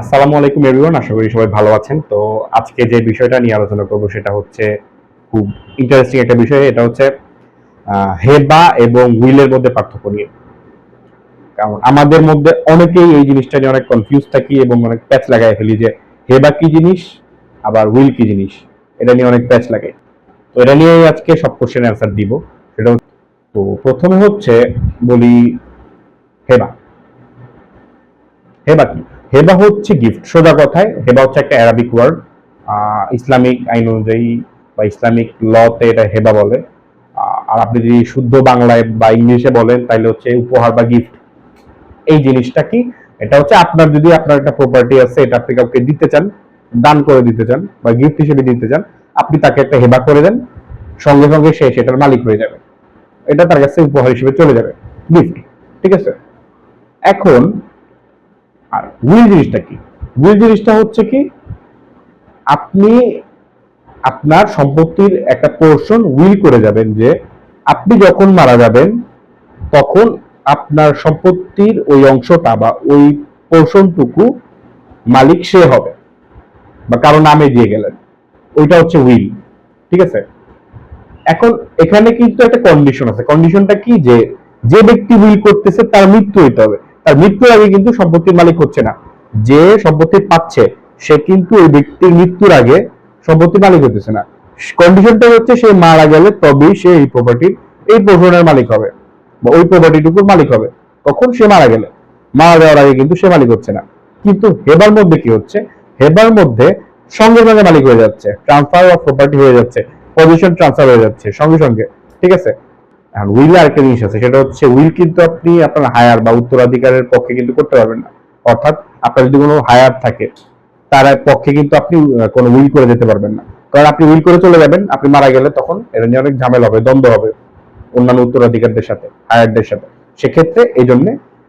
আসসালামু আলাইকুম এভরিওয়ান আশা করি সবাই ভালো আছেন। তো আজকে যে বিষয়টা নিয়ে আলোচনা করব সেটা হচ্ছে খুব ইন্টারেস্টিং একটা বিষয়। এটা হচ্ছে হেবা এবং উইলের মধ্যে পার্থক্য নিয়ে। কারণ আমাদের মধ্যে অনেকেই এই জিনিসটা নিয়ে অনেক কনফিউজ থাকি এবং অনেক প্যাচ লাগাই ফেলি যে হেবা কি জিনিস, আবার উইল কি জিনিস। এটা নিয়ে অনেক প্যাচ লাগে। তো এটা নিয়ে আজকে সব কোশ্চেন অ্যান্সার দিব। সেটা তো প্রথমে হচ্ছে বলি হেবা। হেবা কি? হেবা হচ্ছে গিফট সোজা কথায়, হেবা হচ্ছে একটা অ্যারাবিক ওয়ার্ড ইসলামিক আইন অনুযায়ী বা ইসলামিক লতে এটা হেবা বলে। আর আপনি যদি শুদ্ধ বাংলায় বা ইংলিশে বলেন তাহলে হচ্ছে উপহার বা গিফট এই জিনিসটা কি? এটা হচ্ছে আপনার যদি আপনার একটা প্রপার্টি আছে, এটা আপনি কাউকে দিতে চান, দান করে দিতে চান, বা গিফট হিসেবে দিতে চান, আপনি তাকে একটা হেবা করে দেন, সঙ্গে সঙ্গে সে সেটার মালিক হয়ে যাবে। এটা তার কাছে উপহার হিসেবে চলে যাবে গিফট ঠিক আছে? এখন আর উইল জিনিসটা কি? উইল জিনিসটা হচ্ছে কি, আপনি আপনার সম্পত্তির একটা পোর্শন উইল করে যাবেন যে আপনি যখন মারা যাবেন, তখন আপনার সম্পত্তির ওই অংশটা বা ওই পোর্শনটুকু মালিক সে হবে বা কারও নামে দিয়ে গেলেন। ওইটা হচ্ছে উইল ঠিক আছে? এখন এখানে কিন্তু একটা কন্ডিশন আছে। কন্ডিশনটা কি? যে যে ব্যক্তি উইল করতেছে তার মৃত্যু হইতে হবে। তার মৃত্যুর আগে কিন্তু সম্পত্তির মালিক হচ্ছে না। যে সম্পত্তি পাচ্ছে, সে কিন্তু ওই ব্যক্তির মৃত্যুর আগে সম্পত্তির মালিক হতেছে না। কন্ডিশনটা হচ্ছে সে মারা গেলে তবেই সে এই প্রপার্টির এই পোর্শনের মালিক হবে বা ওই প্রপার্টিটুকুর মালিক হবে। তখন সে মারা গেলে। মারা যাওয়ার আগে কিন্তু সে মালিক হচ্ছে না। কিন্তু হেবার মধ্যে কি হচ্ছে? হেবার মধ্যে সঙ্গে সঙ্গে মালিক হয়ে যাচ্ছে। ট্রান্সফার অফ প্রপার্টি হয়ে যাচ্ছে। পজিশন ট্রান্সফার হয়ে যাচ্ছে সঙ্গে সঙ্গে। ঠিক আছে? আর উইল আরেকটা জিনিস আছে, সেটা হচ্ছে উইল কিন্তু আপনি আপনার হায়ার বা উত্তরাধিকারের পক্ষে কিন্তু করতে পারবেন না। অর্থাৎ আপনার যদি কোনো হায়ার থাকে, তার পক্ষে কিন্তু আপনি কোনো উইল করে যেতে পারবেন না। কারণ আপনি উইল করে চলে যাবেন, আপনি মারা গেলে তখন এটা নিয়ে অনেক ঝামেলা হবে, দ্বন্দ্ব হবে অন্যান্য উত্তরাধিকারদের সাথে হায়ারদের সাথে। সেক্ষেত্রে এই জন্য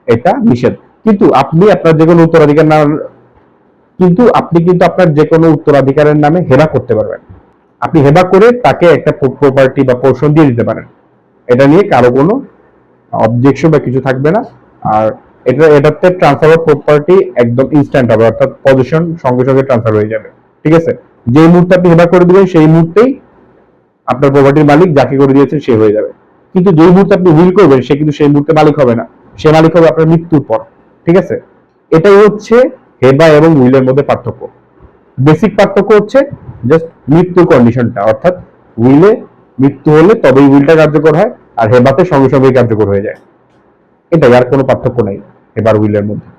এটা নিষেধ। কিন্তু আপনি আপনার যে কোনো উত্তরাধিকার না, কিন্তু আপনি কিন্তু আপনার যে কোনো উত্তরাধিকারের নামে হেবা করতে পারবেন। আপনি হেবা করে তাকে একটা প্রপার্টি বা পোর্শন দিয়ে দিতে পারেন। এটা নিয়ে কারও কোনো অবজেকশন বা কিছু থাকবে না। আর এটা, এটাতে ট্রান্সফার অফ প্রপার্টি একদম ইনস্ট্যান্ট হবে, অর্থাৎ পজিশন সঙ্গে সঙ্গে ট্রান্সফার হয়ে যাবে। ঠিক আছে? যে মুহূর্তে আপনি হেবা করে দিবেন, সেই মুহূর্তেই আপনার প্রপার্টির মালিক যাকে করে দিয়েছেন, সে হয়ে যাবে। কিন্তু যেই মুহূর্তে আপনি উইল করবেন, সে কিন্তু সেই মুহূর্তে মালিক হবে না। সে মালিক হবে আপনার মৃত্যুর পর। ঠিক আছে? এটাই হচ্ছে হেবা এবং উইলের মধ্যে পার্থক্য। বেসিক পার্থক্য হচ্ছে জাস্ট মৃত্যুর কন্ডিশনটা অর্থাৎ উইলে মৃত্যু হলে তবেই উইলটা কার্যকর হয়, আর হেবাতে সঙ্গে সঙ্গে কার্যকর হয়ে যায়। এটাই, আর কোনো পার্থক্য নাই হেবার উইলের মধ্যে।